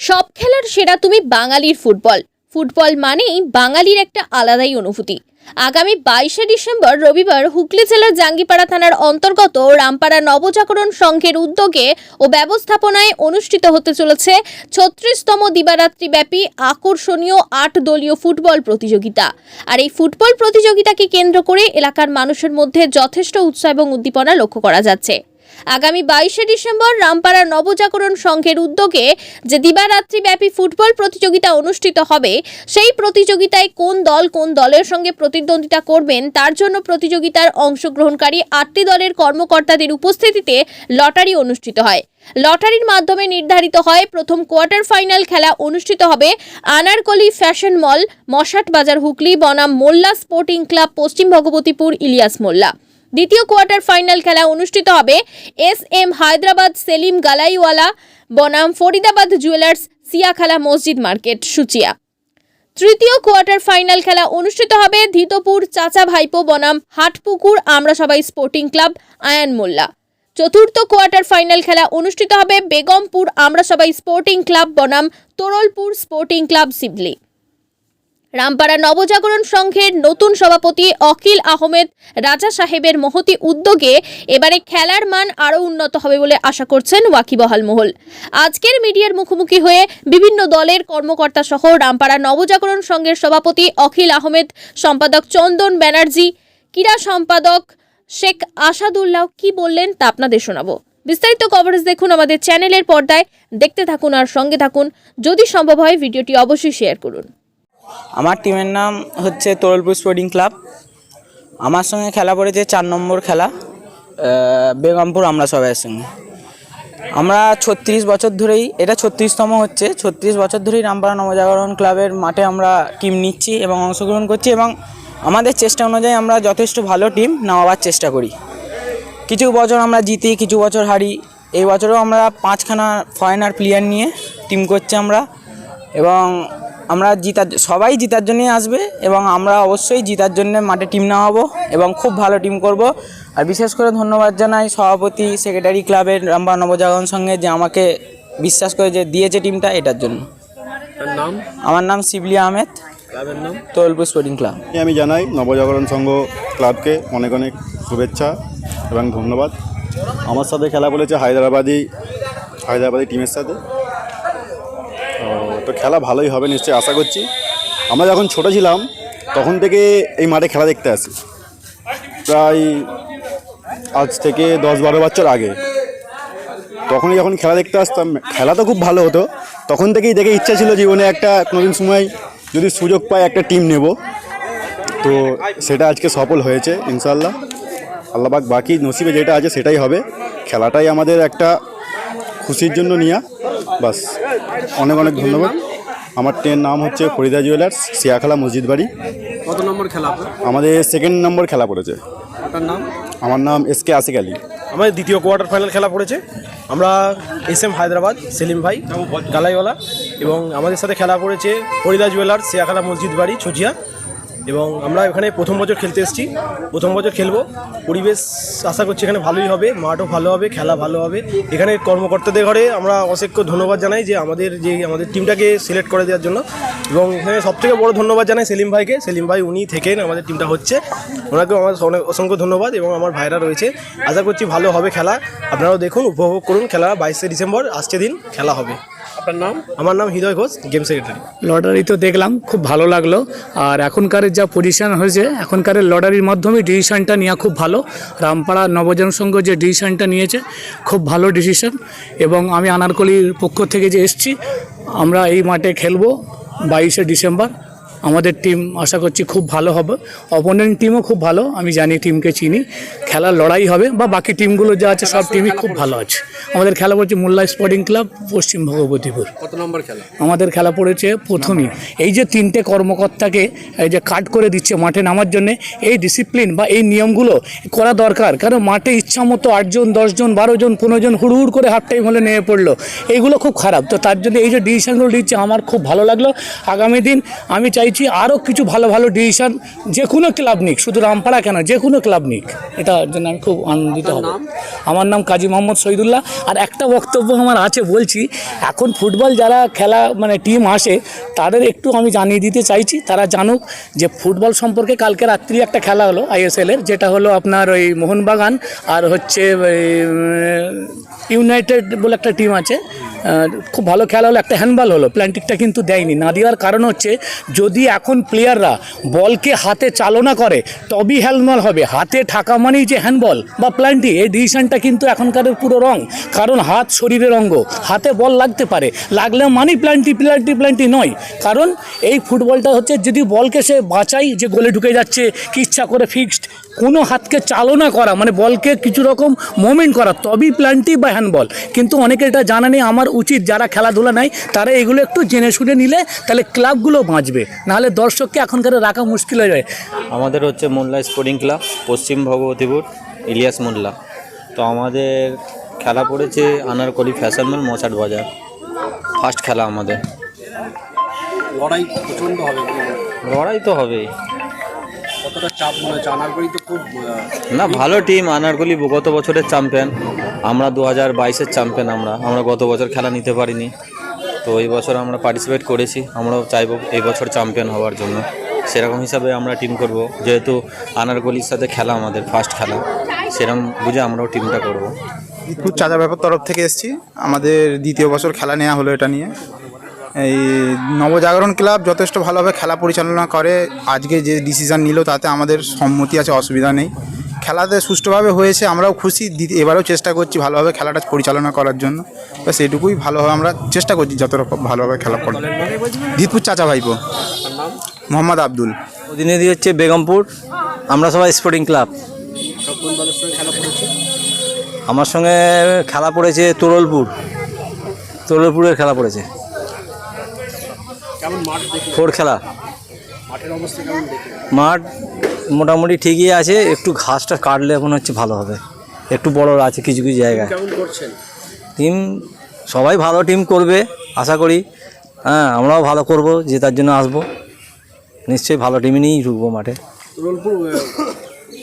সব খেলার সেরা তুমি বাঙালির ফুটবল। ফুটবল মানেই বাঙালির একটা আলাদাই অনুভূতি। আগামী বাইশে ডিসেম্বর রবিবার হুগলি জেলার জাঙ্গিপাড়া থানার অন্তর্গত রামপাড়া নবজাগরণ সংঘের উদ্যোগে ও ব্যবস্থাপনায় অনুষ্ঠিত হতে চলেছে ছত্রিশতম দিবারাত্রিব্যাপী আকর্ষণীয় আট দলীয় ফুটবল প্রতিযোগিতা। আর এই ফুটবল প্রতিযোগিতাকে কেন্দ্র করে এলাকার মানুষের মধ্যে যথেষ্ট উৎসাহ এবং উদ্দীপনা লক্ষ্য করা যাচ্ছে। আগামী বাইশে ডিসেম্বর রামপাড়া নবজাগরণ সংঘের উদ্যোগে যে দিবারাত্রি ব্যাপী ফুটবল প্রতিযোগিতা অনুষ্ঠিত হবে, সেই প্রতিযোগিতায় কোন দল কোন দলের সঙ্গে প্রতিদ্বন্দ্বিতা করবেন, তার জন্য প্রতিযোগিতার অংশগ্রহণকারী আটটি দলের কর্মকর্তাদের উপস্থিতিতে লটারি অনুষ্ঠিত হয়। লটারির মাধ্যমে নির্ধারিত হয়, প্রথম কোয়ার্টার ফাইনাল খেলা অনুষ্ঠিত হবে আনারকলি ফ্যাশন মল মশাট বাজার হুগলি, বনাম মোল্লা স্পোর্টিং ক্লাব, পশ্চিম ভগবতীপুর ইলিয়াস মোল্লা। দ্বিতীয় কোয়ার্টার ফাইনাল খেলা অনুষ্ঠিত হবে এস এম হায়দ্রাবাদ, সেলিম গালাইওয়ালা, বনাম ফরিদাবাদ জুয়েলার্স, সিয়াখালা মসজিদ মার্কেট, সুচিয়া। তৃতীয় কোয়ার্টার ফাইনাল খেলা অনুষ্ঠিত হবে ধিতপুর, চাচা ভাইপো, বনাম হাটপুকুর, আমরা সবাই স্পোর্টিং ক্লাব, আয়ান মোল্লা। চতুর্থ কোয়ার্টার ফাইনাল খেলা অনুষ্ঠিত হবে বেগমপুর, আমরা সবাই স্পোর্টিং ক্লাব, বনাম তোরলপুর স্পোর্টিং ক্লাব, সিবলি। রামপাড়া নবজাগরণ সংঘের নতুন সভাপতি অকিল আহমেদ রাজা সাহেবের মহতি উদ্যোগে এবারে খেলার মান আরও উন্নত হবে বলে আশা করছেন ওয়াকিবহাল মহল। আজকের মিডিয়ার মুখোমুখি হয়ে বিভিন্ন দলের কর্মকর্তা সহ রামপাড়া নবজাগরণ সংঘের সভাপতি অখিল আহমেদ, সম্পাদক চন্দন ব্যানার্জি, ক্রীড়া সম্পাদক শেখ আসাদুল্লাহ কি বললেন তা আপনাদের শোনাবো। বিস্তারিত কভারেজ দেখুন আমাদের চ্যানেলের পর্দায়। দেখতে থাকুন আর সঙ্গে থাকুন। যদি সম্ভব হয়, ভিডিওটি অবশ্যই শেয়ার করুন। আমার টিমের নাম হচ্ছে তরলপুর স্পোর্টিং ক্লাব আমার সঙ্গে খেলা পড়েছে চার নম্বর খেলা বেগমপুর আমরা সবাইয়ের সঙ্গে আমরা ছত্রিশ বছর ধরেই, এটা ছত্রিশতম হচ্ছে, ছত্রিশ বছর ধরেই রামপাড়া নবজাগরণ ক্লাবের মাঠে আমরা টিম নিচ্ছি এবং অংশগ্রহণ করছি এবং আমাদের চেষ্টা অনুযায়ী আমরা যথেষ্ট ভালো টিম নেওয়ার চেষ্টা করি। কিছু বছর আমরা জিতি, কিছু বছর হারি, এই বছরও আমরা পাঁচখানা ফরেনার প্লেয়ার নিয়ে টিম করছি আমরা এবং আমরা জিতার সবাই জিতার জন্যই আসবে এবং আমরা অবশ্যই জিতার জন্য মাঠে টিম নেওয়াবো এবং খুব ভালো টিম করব। আর বিশেষ করে ধন্যবাদ জানাই সভাপতি সেক্রেটারি ক্লাবের রামবা নবজাগরণ সঙ্গে যে আমাকে বিশ্বাস করে যে দিয়েছে টিমটা এটার জন্য। নাম? আমার নাম শিবলি আহমেদ। ক্লাবের নাম? তোলপুর স্পোর্টিং ক্লাব আমি জানাই নবজাগরণ সংঘ ক্লাবকে অনেক অনেক শুভেচ্ছা এবং ধন্যবাদ। আমার সাথে খেলা বলেছে হায়দ্রাবাদি হায়দ্রাবাদি টিমের সাথে। তো, খেলা ভালোই হবে নিশ্চয়ই আশা করছি। আমরা যখন ছোট ছিলাম তখন থেকে এই মাঠে খেলা দেখতে আসি। প্রায় আজ থেকে দশ বারো বছর আগে। তখনই যখন খেলা দেখতে আসতাম খেলা তো খুব ভালো হতো। তখন থেকেই দেখে ইচ্ছা ছিল জীবনে একটা কোনোদিন সময় যদি সুযোগ পাই একটা টিম নেব। তো সেটা আজকে সফল হয়েছে ইনশাল্লাহ আল্লাহবাক বাকি নসিবে যেটা আছে সেটাই হবে। খেলাটাই আমাদের একটা খুশির জন্য নিয়া। বাস। অনেক অনেক ধন্যবাদ। আমার ট্রেন নাম হচ্ছে ফরিদা জুয়েলার্স সিয়াখালা মসজিদ বাড়ি কত নম্বর খেলা আমাদের সেকেন্ড নম্বর খেলা পড়েছে। আপনার নাম? আমার নাম এস কে আসিক আলী। আমাদের দ্বিতীয় কোয়ার্টার ফাইনাল খেলা পড়েছে। আমরা এস এম হায়দ্রাবাদ সেলিম ভাই গালাইওয়ালা এবং আমাদের সাথে খেলা পড়েছে ফরিদা জুয়েলার্স সিয়াখালা মসজিদ বাড়ি ছুচিয়া। এবং আমরা এখানে প্রথম বছর খেলতে এসেছি। প্রথম বছর খেলব। পরিবেশ আশা করছি এখানে ভালোই হবে। মাঠও ভালো হবে, খেলা ভালো হবে। এখানে কর্মকর্তাদের ঘরে আমরা অসংখ্য ধন্যবাদ জানাই যে আমাদের যে আমাদের টিমটাকে সিলেক্ট করে দেওয়ার জন্য। এবং এখানে সবথেকে বড় ধন্যবাদ জানাই সেলিম ভাইকে। সেলিম ভাই উনি থেকেন আমাদের টিমটা হচ্ছে। ওনাকেও আমার অনেক অসংখ্য ধন্যবাদ এবং আমার ভাইরা রয়েছে। আশা করছি ভালো হবে খেলা। আপনারাও দেখুন, উপভোগ করুন। খেলা বাইশে ডিসেম্বর আসছে দিন খেলা হবে। আপনার নাম? আমার নাম Hriday Ghosh game secretary. Lottery তো দেখলাম খুব ভালো লাগল। আর এখনকার যা পজিশন হয়েছে এখনকার লটারির মাধ্যমে ডিসিশনটা নেওয়া খুব ভালো। রামপাড়া নবজন সংঘ যে ডিসিশনটা নিয়েছে খুব ভালো ডিসিশন এবং আমি আনারকলির পক্ষ থেকে যে এসছি আমরা এই মাঠে খেলব বাইশে ডিসেম্বর। আমাদের টিম আশা করছি খুব ভালো হবে। অপোনেন্ট টিমও খুব ভালো আমি জানি টিমকে চিনি। খেলার লড়াই হবে বা বাকি টিমগুলো যা আছে সব টিমই খুব ভালো আছে। আমাদের খেলা পড়ছে মোল্লা স্পোর্টিং ক্লাব পশ্চিম ভগবতীপুর। কত নম্বর খেলা? আমাদের খেলা পড়েছে প্রথমই। এই যে তিনটে কর্মকর্তাকে এই যে কাট করে দিচ্ছে মাঠে নামার জন্য এই ডিসিপ্লিন বা এই নিয়মগুলো করা দরকার। কারণ মাঠে ইচ্ছা মতো আটজন দশজন বারো জন পনেরো জন হুড় হুড় করে হাফ টাইম হলে নেমে পড়ল। এইগুলো খুব খারাপ। তো তার জন্য এই যে ডিসিশনগুলো দিচ্ছে আমার খুব ভালো লাগল। আগামী দিন আমি চাই চাইছি আরও কিছু ভালো ভালো ডিসিশন যে কোনো ক্লাব নিক শুধু রামপাড়া কেন যে কোনো ক্লাব নিক। এটার জন্য আমি খুব আনন্দিত হব। আমার নাম কাজী মোহাম্মদ শহীদুল্লাহ। আর একটা বক্তব্য আমার আছে বলছি এখন ফুটবল যারা খেলা মানে টিম আসে তাদের একটু আমি জানিয়ে দিতে চাইছি তারা জানুক যে ফুটবল সম্পর্কে কালকে রাত্রি একটা খেলা হলো আইএসএলের যেটা হলো আপনার ওই মোহনবাগান আর হচ্ছে ইউনাইটেড বলে একটা টিম আছে। খুব ভালো খেলা হলো একটা হ্যান্ডবল হলো। প্ল্যান্টিকটা কিন্তু দেয়নি। না দেওয়ার কারণ হচ্ছে যদি এখন প্লেয়াররা বলকে হাতে চালনা করে, তবেই হ্যান্ডবল হবে। হাতে ঠাকা মানেই যে হ্যান্ডবল বা প্ল্যান্টি এই ডিসিশনটা কিন্তু এখনকার পুরো রং। কারণ হাত শরীরের অঙ্গ। হাতে বল লাগতে পারে। লাগলে মানেই প্ল্যান্টি প্ল্যান্টি প্ল্যান্টি নয়। কারণ এই ফুটবলটা হচ্ছে, যদি বলকে সে বাঁচাই, যে গোলে ঢুকে যাচ্ছে, কি ইচ্ছা করে ফিক্সড কোনো হাতকে চালনা করা মানে বলকে কিছু রকম মোমেন্ট করা, তবেই প্ল্যান্টি বা হ্যান্ডবল কিন্তু অনেকে এটা জানা নেই, আমার উচিত যারা খেলাধুলা নেয়, তারা এগুলো একটু জেনে শুনে নিলে, তাহলে ক্লাবগুলো বাঁচবে। নাহলে দর্শককে এখনকার রাখা মুশকিল হয়ে যায়। আমাদের হচ্ছে মোল্লা স্পোর্টিং ক্লাব পশ্চিম ভগবতীপুর ইলিয়াস মোল্লা। তো আমাদের খেলা পড়েছে আনারকলি ফ্যাশন মল মশাট বাজার। ফার্স্ট খেলা আমাদের। লড়াই প্রচণ্ড হবে। লড়াই তো হবেই কতটা চাপ মনে হচ্ছে? আনারকলি তো খুব না ভালো টিম আনারকলি গত বছরের চ্যাম্পিয়ন আমরা দু হাজার বাইশের চ্যাম্পিয়ন আমরা। আমরা গত বছর খেলা নিতে পারিনি। তো এই বছর আমরা পার্টিসিপেট করেছি। আমরাও চাইব এই বছর চ্যাম্পিয়ন হওয়ার জন্য। সেরকম হিসাবে আমরা টিম করব। যেহেতু আনারকলির সাথে খেলা আমাদের ফার্স্ট খেলা। সেরকম বুঝে আমরাও টিমটা করব। বিদ্যুৎ চাঁদা ব্যাপার তরফ থেকে এসেছি। আমাদের দ্বিতীয় বছর খেলা নেওয়া হলো এটা নিয়ে। এই নবজাগরণ ক্লাব যথেষ্ট ভালোভাবে খেলা পরিচালনা করে। আজকে যে ডিসিশন নিল তাতে আমাদের সম্মতি আছে, অসুবিধা নেই। খেলাতে সুষ্ঠুভাবে হয়েছে আমরাও খুশি। এবারেও চেষ্টা করছি ভালোভাবে খেলাটা পরিচালনা করার জন্য। তো এটুকুই ভালোভাবে আমরা চেষ্টা করছি যত রকম ভালোভাবে খেলা করার দিতপুর চাচা ভাইপো। মোহাম্মদ আব্দুল। প্রতিনিধি হচ্ছে বেগমপুর। আমরা সবাই স্পোর্টিং ক্লাব আমার সঙ্গে খেলা পড়েছে তোরলপুর। তোরলপুরের খেলা পড়েছে। ফোর খেলা। মাঠের অবস্থা কেমন দেখে মাঠ মোটামুটি ঠিকই আছে একটু ঘাসটা কাটলে মনে হচ্ছে ভালো হবে। একটু বড় আছে কিছু কিছু জায়গায়। টিম সবাই ভালো টিম করবে আশা করি। হ্যাঁ আমরাও ভালো করব যে তার জন্য আসব। নিশ্চয়ই ভালো টিমই নিয়েই ঢুকবো মাঠে। রোলপুর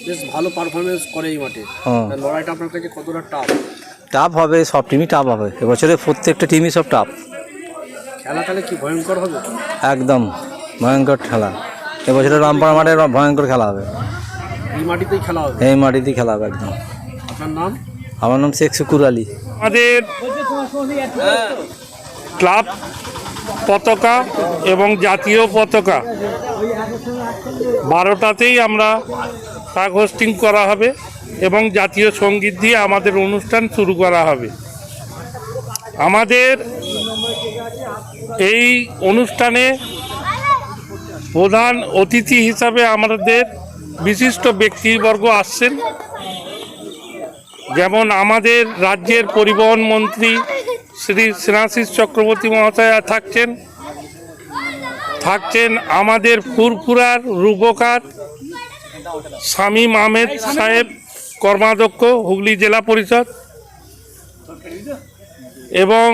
বেশ ভালো পারফরমেন্স করে এই মাঠে। হ্যাঁ। লড়াইটা আপনার কাছে কতটা টাফ টাফ হবে সব টিমই টাফ হবে। এবছরে প্রত্যেকটা টিমই সব টাফ খেলা তাহলে কি ভয়ঙ্কর হবে? একদম ভয়ঙ্কর খেলা। এবছরে রামপাড়া মাঠে ভয়ঙ্কর খেলা হবে। এই মাটিতেই খেলা হবে? এই মাটিতেই খেলা হবে একদম। আপনার নাম? আমার নাম শেখ শুকুর আলী। আমাদের ক্লাব পতাকা এবং জাতীয় পতাকা বারোটাতেই আমরা ফ্ল্যাগ হোস্টিং করা হবে এবং জাতীয় সংগীত দিয়ে আমাদের অনুষ্ঠান শুরু করা হবে। আমাদের এই অনুষ্ঠানে প্রধান অতিথি হিসাবে আমাদের বিশিষ্ট ব্যক্তিবর্গ আসছেন। যেমন আমাদের রাজ্যের পরিবহন মন্ত্রী শ্রী স্নেহাশিস চক্রবর্তী মহাশয়া থাকছেন। থাকছেন আমাদের ফুরফুরার রূপকার শামীম আহমেদ সাহেব, কর্মাধ্যক্ষ, হুগলি জেলা পরিষদ। এবং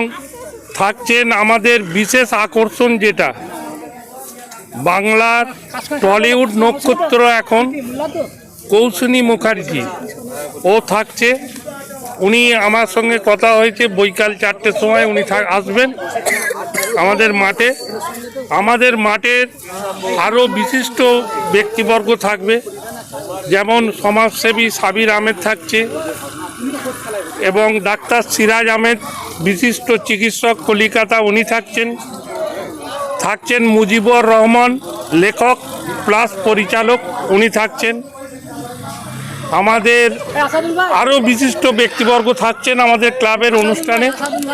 থাকছেন আমাদের বিশেষ আকর্ষণ যেটা বাংলার টলিউড নক্ষত্র এখন কৌশনী মুখার্জি। ও থাকছে। উনি আমার সঙ্গে কথা হয়েছে, বৈকাল চারটের সময় উনি আসবেন আমাদের মাঠে। আমাদের মাঠের আরও বিশিষ্ট ব্যক্তিবর্গ থাকবে, যেমন সমাজসেবী সাবির আহমেদ থাকছে এবং ডাক্তার সিরাজ আহমেদ, বিশিষ্ট চিকিৎসক কলিকাতা, উনি থাকছেন। থাকছেন মুজিবুর রহমান, লেখক প্লাস পরিচালক, উনি থাকছেন। আমাদের আরও বিশিষ্ট ব্যক্তিবর্গ থাকছেন আমাদের ক্লাবের অনুষ্ঠানে।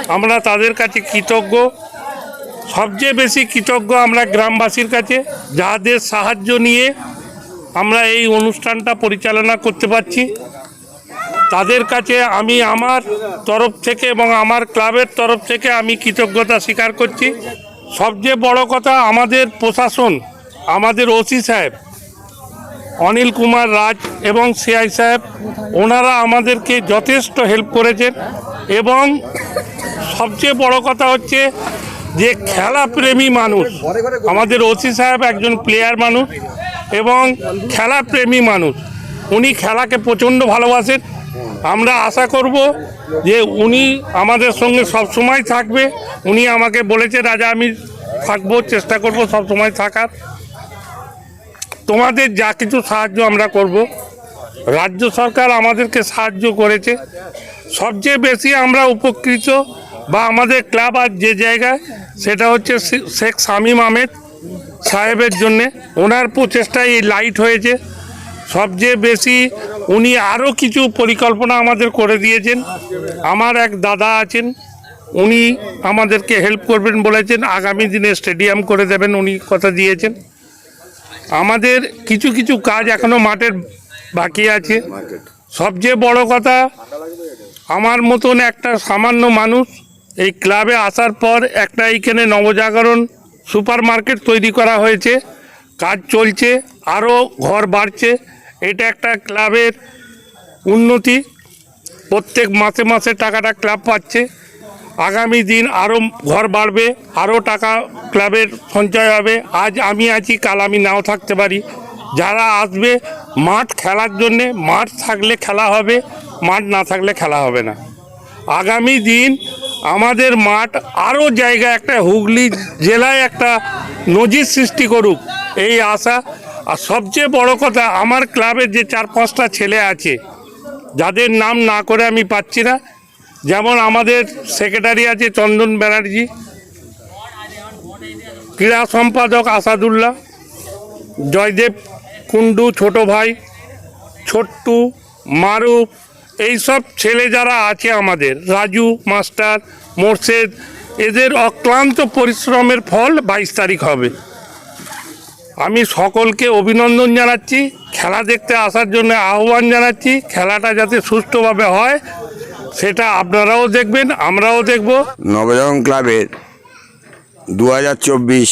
আমরা তাদের কাছে কৃতজ্ঞ। সবচেয়ে বেশি কৃতজ্ঞ আমরা গ্রামবাসীর কাছে, যাদের সাহায্য নিয়ে আমরা এই অনুষ্ঠানটা পরিচালনা করতে পারছি। তাদের কাছে আমি আমার তরফ থেকে এবং আমার ক্লাবের তরফ থেকে আমি কৃতজ্ঞতা স্বীকার করছি। সবচেয়ে বড় কথা আমাদের প্রশাসন, আমাদের ওসি সাহেব, অনিল কুমার রাজ এবং সিআই সাহেব, ওনারা আমাদেরকে যথেষ্ট হেল্প করেছেন এবং সবচেয়ে বড় কথা হচ্ছে যে খেলাপ্রেমী মানুষ, আমাদের ওসি সাহেব একজন প্লেয়ার মানুষ এবং খেলাপ্রেমী মানুষ, উনি খেলাকে প্রচণ্ড ভালোবাসেন। আমরা আশা করব যে উনি আমাদের সঙ্গে সব সময় থাকবে। উনি আমাকে বলেছে, রাজা, আমি থাকব, চেষ্টা করব সব সময় থাকার। তোমাদের যা কিছু সাহায্য আমরা করব। রাজ্য সরকার আমাদেরকে সাহায্য করেছে। সবচেয়ে বেশি আমরা উপকৃত বা আমাদের ক্লাব আর যে জায়গায়, সেটা হচ্ছে শেখ শামীম আহমেদ সাহেবের জন্যে। ওনার প্রচেষ্টায় এই লাইট হয়েছে। সবচেয়ে বেশি উনি আরও কিছু পরিকল্পনা আমাদের করে দিয়েছেন। আমার এক দাদা আছেন, উনি আমাদেরকে হেল্প করবেন বলেছেন, আগামী দিনে স্টেডিয়াম করে দেবেন উনি কথা দিয়েছেন। আমাদের কিছু কিছু কাজ এখনও মাঠের বাকি আছে। সবচেয়ে বড় কথা, আমার মতন একটা সামান্য মানুষ এই ক্লাবে আসার পর একটা এইখানে নবজাগরণ সুপার মার্কেট তৈরি করা হয়েছে। কাজ চলছে আরও ঘর বাড়ছে। এটা একটা ক্লাবের উন্নতি। প্রত্যেক মাসে মাসে টাকাটা ক্লাব পাচ্ছে। আগামী দিন আরও ঘর বাড়বে আরও টাকা ক্লাবের সঞ্চয় হবে। আজ আমি আছি, কাল আমি নাও থাকতে পারি। যারা আসবে, মাঠ খেলার জন্যে, মাঠ থাকলে খেলা হবে, মাঠ না থাকলে খেলা হবে না। আগামী দিন আমাদের মাঠ আরও জায়গা, একটা হুগলি জেলায় একটা নজির সৃষ্টি করুক, এই আশা আর সবচেয়ে বড় কথা, আমার ক্লাবের যে চার পাঁচটা ছেলে আছে, যাদের নাম না করে আমি পাচ্ছি না। যেমন আমাদের সেক্রেটারি আছে চন্দন ব্যানার্জি, ক্রীড়া সম্পাদক আসাদুল্লাহ, জয়দেব কুণ্ডু ছোট ভাই, ছোট্টু মারুফ এইসব ছেলে যারা আছে আমাদের, রাজু, মাস্টার, মোর্শেদ, এদের অক্লান্ত পরিশ্রমের ফল বাইশ তারিখ হবে। আমি সকলকে অভিনন্দন জানাচ্ছি, খেলা দেখতে আসার জন্য আহ্বান জানাচ্ছি, খেলাটা যাতে সুষ্ঠুভাবে হয়, সেটা আপনারাও দেখবেন, আমরাও দেখব। নবজাগরণ ক্লাবের দু হাজার চব্বিশ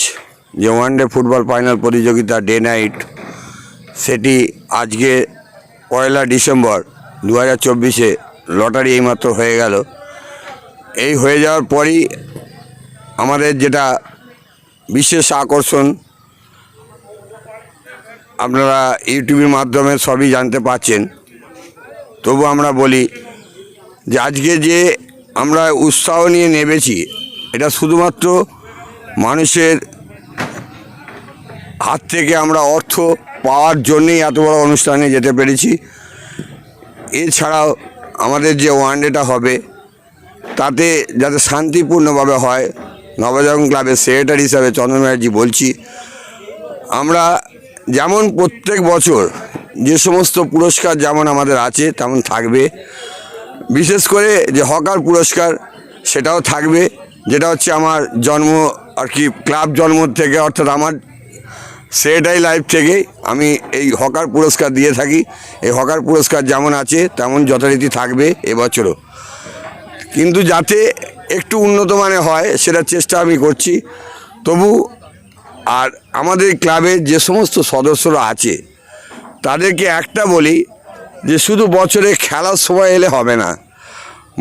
যে ওয়ানডে ফুটবল ফাইনাল প্রতিযোগিতা ডে নাইট, সেটি আজকে পয়লা ডিসেম্বর দু হাজার চব্বিশে লটারি এইমাত্র হয়ে গেল। এই হয়ে যাওয়ার পরই আমাদের যেটা বিশেষ আকর্ষণ আপনারা ইউটিউবের মাধ্যমে সবই জানতে পাচ্ছেন। তবু আমরা বলি যে আজকে যে আমরা উৎসাহ নিয়ে নেমেছি, এটা শুধুমাত্র মানুষের হাত থেকে আমরা অর্থ পাওয়ার জন্যেই এত বড় অনুষ্ঠানে যেতে পেরেছি। এছাড়াও আমাদের যে ওয়ানডেটা হবে, তাতে যাতে শান্তিপূর্ণভাবে হয় নবজাগরণ ক্লাবের সেক্রেটারি হিসাবে চন্দন ব্যানার্জি বলছি, আমরা যেমন প্রত্যেক বছর যে সমস্ত পুরস্কার যেমন আমাদের আছে, তেমন থাকবে। বিশেষ করে যে হকার পুরস্কার, সেটাও থাকবে। যেটা হচ্ছে আমার জন্ম আর কি ক্লাব জন্ম থেকে, অর্থাৎ আমার সেটাই লাইফ থেকে আমি এই হকার পুরস্কার দিয়ে থাকি। এই হকার পুরস্কার যেমন আছে, তেমন যথারীতি থাকবে এবছরও। কিন্তু যাতে একটু উন্নত মানে হয়, সেটার চেষ্টা আমি করছি। তবু আর আমাদের ক্লাবের যে সমস্ত সদস্যরা আছে, তাদেরকে একটা বলি যে শুধু বছরে খেলার সময় এলে হবে না।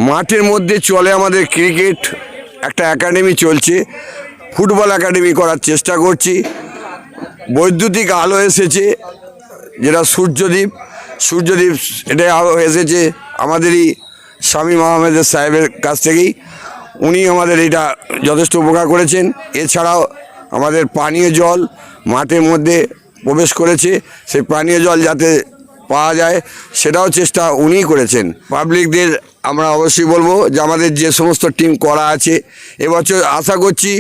মাঠের মধ্যে চলে আমাদের ক্রিকেট, একটা একাডেমি চলছে, ফুটবল একাডেমি করার চেষ্টা করছি। বৈদ্যুতিক আলো এসেছে, যেটা সূর্যদ্বীপ সূর্যদ্বীপ এটা এসেছে আমাদেরই স্বামী মোহাম্মদের সাহেবের কাছ থেকেই। উনি আমাদের এটা যথেষ্ট উপকার করেছেন। এছাড়াও আমাদের পানীয় জল মাঠের মধ্যে প্রবেশ করেছে। সেই পানীয় জল যাতে পাওয়া যায়, সেটাও চেষ্টা উনিই করেছেন। পাবলিকদের আমরা অবশ্যই বলব যে আমাদের যে সমস্ত টিম করা আছে, এবছর আশা করছি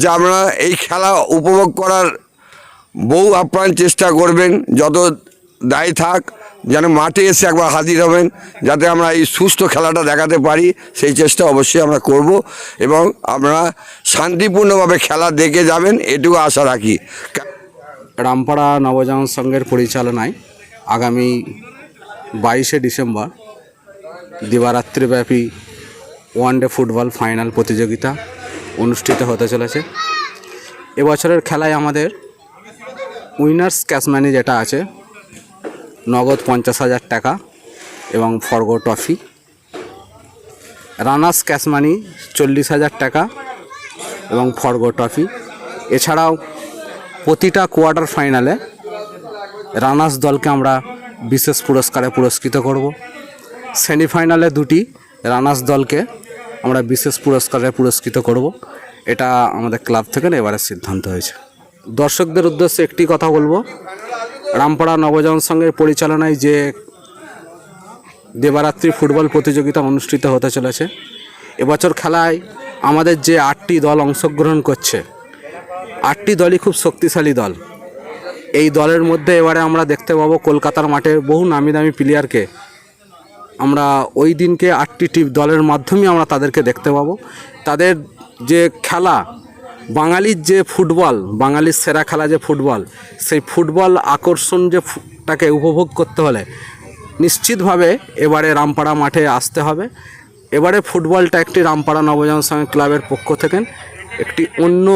যে আমরা এই খেলা উপভোগ করার বহু আপ্রাণ চেষ্টা করবেন, যত দায়ী থাক যেন মাঠে এসে একবার হাজির হবেন, যাতে আমরা এই সুস্থ খেলাটা দেখাতে পারি। সেই চেষ্টা অবশ্যই আমরা করব এবং আমরা শান্তিপূর্ণভাবে খেলা দেখে যাবেন, এটুকু আশা রাখি। রামপাড়া নবজাগরণ সংঘের পরিচালনায় আগামী বাইশে ডিসেম্বর দিবারাত্রিব্যাপী ওয়ানডে ফুটবল ফাইনাল প্রতিযোগিতা অনুষ্ঠিত হতে চলেছে। এবছরের খেলায় আমাদের উইনার্স ক্যাশ মানি যেটা আছে নগদ পঞ্চাশ হাজার টাকা এবং ফরগো ট্রফি। রানার্স ক্যাশ মানি চল্লিশ হাজার টাকা এবং ফরগো ট্রফি। এছাড়াও প্রতিটা কোয়ার্টার ফাইনালে রানার্স দলকে আমরা বিশেষ পুরস্কারে পুরস্কৃত করব। সেমিফাইনালে দুটি রানার্স দলকে আমরা বিশেষ পুরস্কারে পুরস্কৃত করব। এটা আমাদের ক্লাব থেকে এবারের সিদ্ধান্ত হয়েছে। দর্শকদের উদ্দেশ্যে একটি কথা বলব। রামপাড়া নবজীবন সংঘের পরিচালনায় যে দেবারাত্রি ফুটবল প্রতিযোগিতা অনুষ্ঠিত হতে চলেছে, এবছর খেলায় আমাদের যে আটটি দল অংশগ্রহণ করছে, আটটি দলই খুব শক্তিশালী দল। এই দলের মধ্যে এবারে আমরা দেখতে পাবো কলকাতার মাঠে বহু নামি দামি প্লেয়ারকে। আমরা ওই দিনকে আটটি টিম দলের মাধ্যমে আমরা তাদেরকে দেখতে পাবো। তাদের যে খেলা বাঙালির যে ফুটবল, বাঙালির সেরা খেলা যে ফুটবল, সেই ফুটবল আকর্ষণ যে তাকে উপভোগ করতে হলে নিশ্চিতভাবে এবারে রামপাড়া মাঠে আসতে হবে। এবারে ফুটবলটা একটি রামপাড়া নবজন সঙ্গে ক্লাবের পক্ষ থেকে একটি অন্য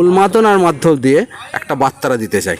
উন্মাদনার মাধ্যম দিয়ে একটা বার্তারা দিতে চাই।